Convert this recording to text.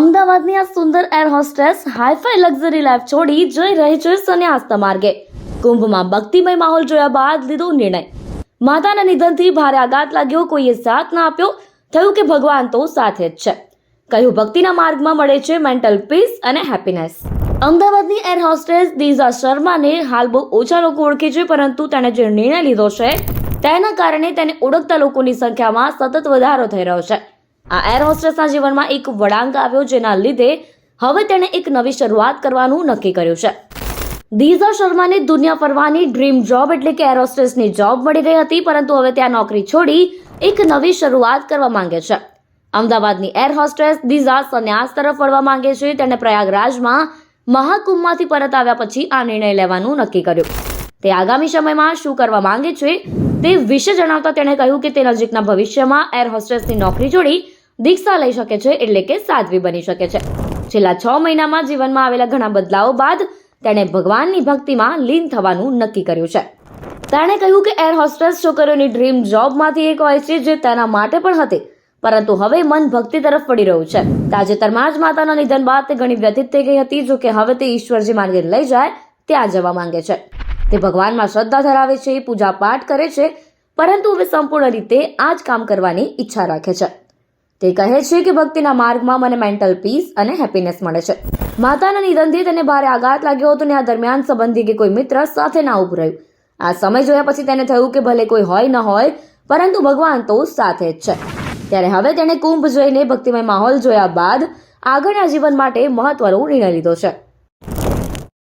અમદાવાદની આ સુંદર air hostess hi fi luxury life છોડી જઈ રહી છે સન્યાસ્ત માર્ગે. કુંભમાં ભક્તિમય માહોલ જોયા બાદ લીધો નિર્ણય. માતાના નિધનથી ભારે આઘાત લાગ્યો, કોઈએ સાથ ના આપ્યો. થયું કે ભગવાન તો સાથે જ છે. કહ્યું, ભક્તિના માર્ગમાં મળે છે મેન્ટલ પીસ અને હેપીનેસ. અમદાવાદની એર હોસ્ટેસ દીઝા શર્માને હાલ બહુ ઓછા લોકો ઓળખે છે, પરંતુ તેણે જે નિર્ણય લીધો છે, તેના કારણે તેને ઓળખતા લોકોની સંખ્યામાં સતત વધારો થઈ રહ્યો છે. આ એર હોસ્ટેસના જીવનમાં એક વળાંક આવ્યો જેના લીધે હવે તેણે એક નવી શરૂઆત કરવાનું નક્કી કર્યું છે. દીઝા શર્માને દુનિયા ફરવાની ડ્રીમ જોબ એટલે કે એર હોસ્ટેસની જોબ મળી ગઈ હતી, પરંતુ હવે ત્યાં નોકરી છોડી એક નવી શરૂઆત કરવા માંગે છે. અમદાવાદની એર હોસ્ટેસ દીઝા સંન્યાસ તરફ વળવા માંગે છે. તેણે પ્રયાગરાજમાં મહાકુંભમાંથી પરત આવ્યા પછી આ નિર્ણય લેવાનું નક્કી કર્યું. તે આગામી સમયમાં શું કરવા માંગે છે તે વિશે જણાવતા તેણે કહ્યું કે તે નજીકના ભવિષ્યમાં એર હોસ્ટેસની નોકરી છોડી દીક્ષા લઈ શકે છે એટલે કે સાધ્વી બની શકે છે. છેલ્લા છ મહિનામાં જીવનમાં આવેલા ઘણા બદલાવો બાદ તેણે ભગવાનની ભક્તિમાં લીન થવાનું નક્કી કર્યું છે. તેણે કહ્યું કે એર હોસ્ટેસ છોકરીઓની ડ્રીમ જોબમાંથી એક હોય છે જે તેના માટે પણ હતી, પરંતુ હવે મન ભક્તિ તરફ પડી રહ્યું છે. તાજેતરમાં જ માતાના નિધન બાદ તે ઘણી વ્યથિત થઈ ગઈ હતી, જો કે હવે તે ઈશ્વરજી માર્ગે લઈ જાય, ત્યાં જવા માંગે છે. તે ભગવાનમાં શ્રદ્ધા ધરાવે છે પૂજા પાઠ કરે છે, પરંતુ હવે સંપૂર્ણ રીતે આ જ કામ કરવાની ઈચ્છા રાખે છે. તે કહે છે કે ભક્તિના માર્ગમાં મને મેન્ટલ પીસ અને હેપીનેસ મળે છે. માતાના નિધનથી તેને ભારે આઘાત લાગ્યો હતો ને આ દરમિયાન સંબંધી કે કોઈ મિત્ર સાથે ના ઊભું રહ્યું. આ સમય જોયા પછી તેને થયું કે ભલે કોઈ હોય ન હોય, પરંતુ ભગવાન તો સાથે જ છે. ત્યારે હવે તેણે કુંભ જોઈને ભક્તિમય માહોલ જોયા બાદ આગળના જીવન માટે મહત્વનો નિર્ણય લીધો છે.